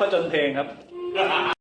ก็จนเพลงครับ